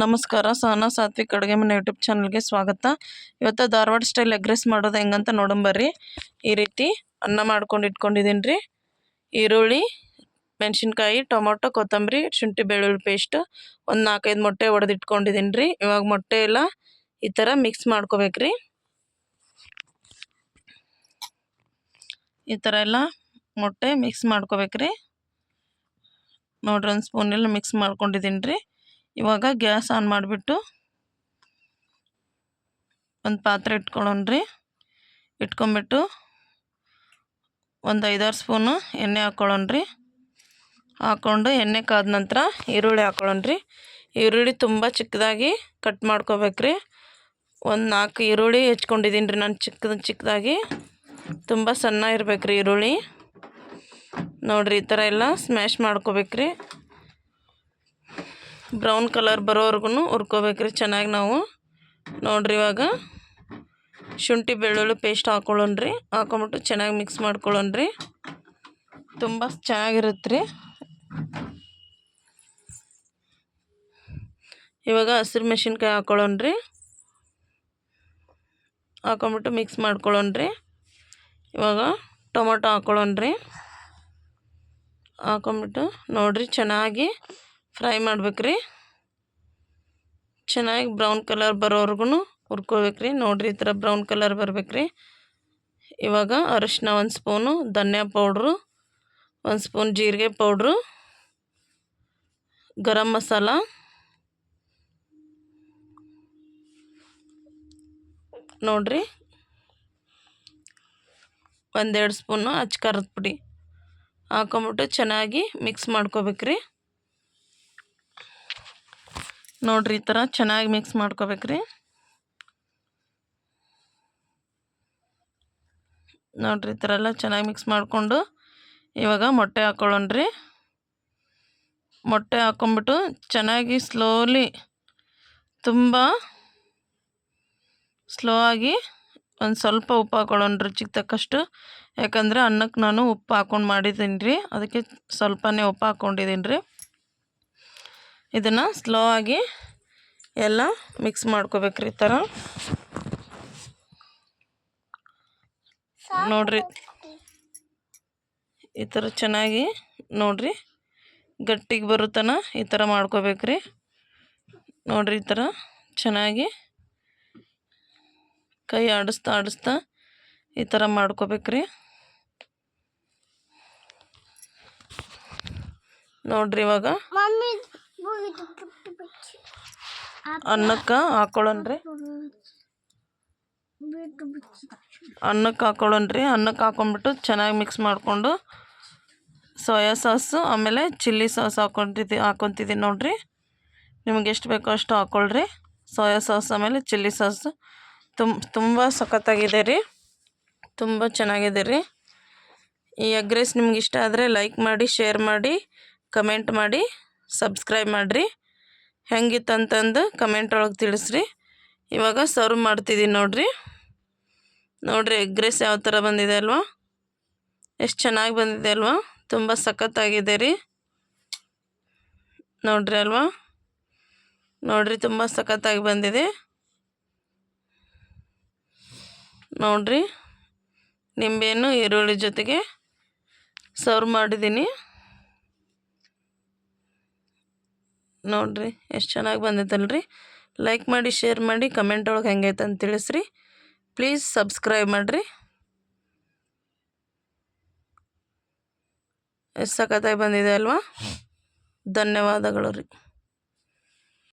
ನಮಸ್ಕಾರ, ಸಹನಾ ಸಾತ್ವಿಕ್ ಅಡುಗೆ ಮನೆ ಯೂಟ್ಯೂಬ್ ಚಾನಲ್ಗೆ ಸ್ವಾಗತ. ಇವತ್ತು ಧಾರವಾಡ ಸ್ಟೈಲ್ ಎಗ್ ರೈಸ್ ಮಾಡೋದು ಹೆಂಗಂತ ನೋಡಂಬರ್ರಿ ಈ ರೀತಿ ಅನ್ನ ಮಾಡ್ಕೊಂಡು ಇಟ್ಕೊಂಡಿದ್ದೀನಿ ರೀ ಈರುಳ್ಳಿ, ಮೆಣಸಿನ್ಕಾಯಿ, ಟೊಮೊಟೊ, ಕೊತ್ತಂಬರಿ, ಶುಂಠಿ, ಬೆಳ್ಳುಳ್ಳಿ ಪೇಸ್ಟ್ ಒಂದು ನಾಲ್ಕೈದು ಮೊಟ್ಟೆ ಒಡೆದು ಇಟ್ಕೊಂಡಿದ್ದೀನಿ ರೀ ಇವಾಗ ಮೊಟ್ಟೆ ಎಲ್ಲ ಈ ಥರ ಮಿಕ್ಸ್ ಮಾಡ್ಕೋಬೇಕ್ರಿ. ಈ ಥರ ಎಲ್ಲ ಮೊಟ್ಟೆ ಮಿಕ್ಸ್ ಮಾಡ್ಕೋಬೇಕ್ರಿ. ನೋಡ್ರಿ ಒಂದು ಸ್ಪೂನೆಲ್ಲ ಮಿಕ್ಸ್ ಮಾಡ್ಕೊಂಡಿದ್ದೀನಿ ರೀ ಇವಾಗ ಗ್ಯಾಸ್ ಆನ್ ಮಾಡಿಬಿಟ್ಟು ಒಂದು ಪಾತ್ರೆ ಇಟ್ಕೊಳ್ಳೋಣ್ರಿ. ಇಟ್ಕೊಂಬಿಟ್ಟು ಒಂದು ಐದಾರು ಸ್ಪೂನು ಎಣ್ಣೆ ಹಾಕ್ಕೊಳ್ಳೋಣ್ರಿ ಹಾಕ್ಕೊಂಡು ಎಣ್ಣೆ ಕಾದ ನಂತರ ಈರುಳ್ಳಿ ಹಾಕ್ಕೊಳ್ಳೋಣ್ರಿ ಈರುಳ್ಳಿ ತುಂಬ ಚಿಕ್ಕದಾಗಿ ಕಟ್ ಮಾಡ್ಕೋಬೇಕ್ರಿ. ಒಂದು ನಾಲ್ಕು ಈರುಳ್ಳಿ ಹೆಚ್ಕೊಂಡಿದ್ದೀನಿ ರೀ ನಾನು ಚಿಕ್ಕದ ಚಿಕ್ಕದಾಗಿ. ತುಂಬ ಸಣ್ಣ ಇರ್ಬೇಕ್ರಿ ಈರುಳ್ಳಿ. ನೋಡಿರಿ ಈ ಥರ ಎಲ್ಲ ಸ್ಮ್ಯಾಶ್ ಮಾಡ್ಕೋಬೇಕ್ರಿ. ಬ್ರೌನ್ ಕಲರ್ ಬರೋವರೆಗೂ ಹುರ್ಕೋಬೇಕ್ರಿ, ಚೆನ್ನಾಗಿ ನಾವು. ನೋಡ್ರಿ ಇವಾಗ. ಶುಂಠಿ ಬೆಳ್ಳುಳ್ಳಿ ಪೇಸ್ಟ್ ಹಾಕ್ಕೊಳ್ಳೋಣ್ರಿ ಹಾಕೊಂಬಿಟ್ಟು ಚೆನ್ನಾಗಿ ಮಿಕ್ಸ್ ಮಾಡ್ಕೊಳ್ಳೋಣ್ರಿ. ತುಂಬ ಚೆನ್ನಾಗಿರುತ್ತೆ ರೀ ಇವಾಗ ಹಸಿರು ಮೆಣಸಿನ್ಕಾಯಿ ಹಾಕ್ಕೊಳ್ಳೋಣ್ರಿ ಹಾಕೊಂಬಿಟ್ಟು ಮಿಕ್ಸ್ ಮಾಡ್ಕೊಳ್ಳೋಣ್ರಿ. ಇವಾಗ ಟೊಮೊಟೊ ಹಾಕ್ಕೊಳ್ಳೋಣ್ರಿ ಹಾಕೊಂಬಿಟ್ಟು ನೋಡಿರಿ ಚೆನ್ನಾಗಿ ಫ್ರೈ ಮಾಡ್ಬೇಕ್ರಿ. ಚೆನ್ನಾಗಿ ಬ್ರೌನ್ ಕಲರ್ ಬರೋವರೆಗೂ ಹುರ್ಕೋಬೇಕ್ರಿ. ನೋಡಿರಿ ಈ ಥರ ಬ್ರೌನ್ ಕಲರ್ ಬರಬೇಕ್ರಿ. ಇವಾಗ ಅರಿಶಿನ ಒಂದು ಸ್ಪೂನು, ಧನ್ಯಾ ಪೌಡ್ರು, ಒಂದು ಸ್ಪೂನ್ ಜೀರಿಗೆ ಪೌಡ್ರು, ಗರಂ ಮಸಾಲ, ನೋಡಿರಿ. ಒಂದೆರಡು ಸ್ಪೂನು ಅಚ್ಕಾರದ ಪುಡಿ ಹಾಕೊಂಬಿಟ್ಟು ಚೆನ್ನಾಗಿ ಮಿಕ್ಸ್ ಮಾಡ್ಕೋಬೇಕ್ರಿ. ನೋಡಿರಿ ಈ ಥರ ಚೆನ್ನಾಗಿ ಮಿಕ್ಸ್ ಮಾಡ್ಕೋಬೇಕ್ರಿ ನೋಡಿರಿ ಈ ಥರ ಎಲ್ಲ ಚೆನ್ನಾಗಿ ಮಿಕ್ಸ್ ಮಾಡಿಕೊಂಡು ಇವಾಗ ಮೊಟ್ಟೆ ಹಾಕ್ಕೊಳ್ಳೋಣ್ರಿ ಮೊಟ್ಟೆ ಹಾಕ್ಕೊಂಬಿಟ್ಟು ಚೆನ್ನಾಗಿ ಸ್ಲೋಲಿ ತುಂಬ ಸ್ಲೋ ಆಗಿ ಒಂದು ಸ್ವಲ್ಪ ಉಪ್ಪು ಹಾಕ್ಕೊಳ್ಳೋಣ್ರಿ ರುಚಿಗೆ ತಕ್ಕಷ್ಟು. ಯಾಕಂದರೆ ಅನ್ನಕ್ಕೆ ನಾನು ಉಪ್ಪು ಹಾಕ್ಕೊಂಡು ಮಾಡಿದ್ದೀನಿ ರೀ. ಅದಕ್ಕೆ ಸ್ವಲ್ಪನೇ ಉಪ್ಪು ಹಾಕ್ಕೊಂಡಿದ್ದೀನಿ ರೀ. ಇದನ್ನು ಸ್ಲೋ ಆಗಿ ಎಲ್ಲ ಮಿಕ್ಸ್ ಮಾಡ್ಕೋಬೇಕ್ರಿ ಈ ಥರ ನೋಡ್ರಿ. ಈ ಥರ ಚೆನ್ನಾಗಿ ನೋಡ್ರಿ. ಗಟ್ಟಿಗೆ ಬರುತ್ತನ ಈ ಥರ ಮಾಡ್ಕೋಬೇಕ್ರಿ. ನೋಡ್ರಿ ಈ ಥರ ಚೆನ್ನಾಗಿ ಕೈ ಆಡಿಸ್ತಾ ಆಡಿಸ್ತಾ ಈ ಥರ ಮಾಡ್ಕೋಬೇಕ್ರಿ. ನೋಡ್ರಿ ಇವಾಗ. ಅನ್ನಕ್ಕೆ ಹಾಕೊಳ್ಳೋಣ್ರಿ ಅನ್ನಕ್ಕೆ ಹಾಕೊಳ್ಳೋಣ್ರಿ ಅನ್ನಕ್ಕೆ ಹಾಕೊಂಡ್ಬಿಟ್ಟು ಚೆನ್ನಾಗಿ ಮಿಕ್ಸ್ ಮಾಡಿಕೊಂಡು ಸೋಯಾ ಸಾಸು ಆಮೇಲೆ ಚಿಲ್ಲಿ ಸಾಸ್ ಹಾಕೊಂತಿದ್ದೆ ಹಾಕೊತಿದ್ದೀನಿ ನೋಡಿರಿ. ನಿಮ್ಗೆ ಎಷ್ಟು ಬೇಕೋ ಅಷ್ಟು ಹಾಕ್ಕೊಳ್ರಿ ಸೋಯಾ ಸಾಸ್ ಆಮೇಲೆ ಚಿಲ್ಲಿ ಸಾಸ್ ತುಂಬ ತುಂಬ ಸಖತ್ತಾಗಿದೆ ರೀ. ತುಂಬ ಚೆನ್ನಾಗಿದೆ ರೀ. ಈ ಎಗ್ ರೈಸ್ ನಿಮ್ಗೆ ಇಷ್ಟ ಆದರೆ ಲೈಕ್ ಮಾಡಿ ಶೇರ್ ಮಾಡಿ ಕಮೆಂಟ್ ಮಾಡಿ. ಸಬ್ಸ್ಕ್ರೈಬ್ ಮಾಡಿರಿ. ಹೆಂಗಿತ್ತು ಅಂತಂದು ಕಮೆಂಟ್ ಒಳಗೆ ತಿಳಿಸ್ರಿ. ಇವಾಗ ಸರ್ವ್ ಮಾಡ್ತಿದ್ದೀನಿ ನೋಡಿರಿ. ನೋಡಿರಿ ಎಗ್ ರೈಸ್ ಯಾವ ಥರ ಬಂದಿದೆ ಅಲ್ವಾ? ಎಷ್ಟು ಚೆನ್ನಾಗಿ ಬಂದಿದೆ ಅಲ್ವಾ? ತುಂಬ ಸಖತ್ತಾಗಿದೆ ರೀ. ನೋಡಿರಿ ಅಲ್ವಾ? ನೋಡಿರಿ ತುಂಬ ಸಖತ್ತಾಗಿ ಬಂದಿದೆ. ನೋಡಿರಿ. ನಿಂಬೆಯನ್ನು ಈರುಳ್ಳಿ ಜೊತೆಗೆ ಸರ್ವ್ ಮಾಡಿದ್ದೀನಿ ನೋಡಿರಿ, ಎಷ್ಟು ಚೆನ್ನಾಗಿ ಬಂದೈತಲ್ರಿ ಲೈಕ್ ಮಾಡಿ ಶೇರ್ ಮಾಡಿ ಕಮೆಂಟ್ ಒಳಗೆ ಹೆಂಗೈತೆ ಅಂತ ತಿಳಿಸ್ರಿ. ಪ್ಲೀಸ್ ಸಬ್ಸ್ಕ್ರೈಬ್ ಮಾಡಿರಿ. ಎಷ್ಟು ಸಖತ್ತಾಗಿ ಬಂದಿದೆ ಅಲ್ವಾ? ಧನ್ಯವಾದಗಳು ರೀ.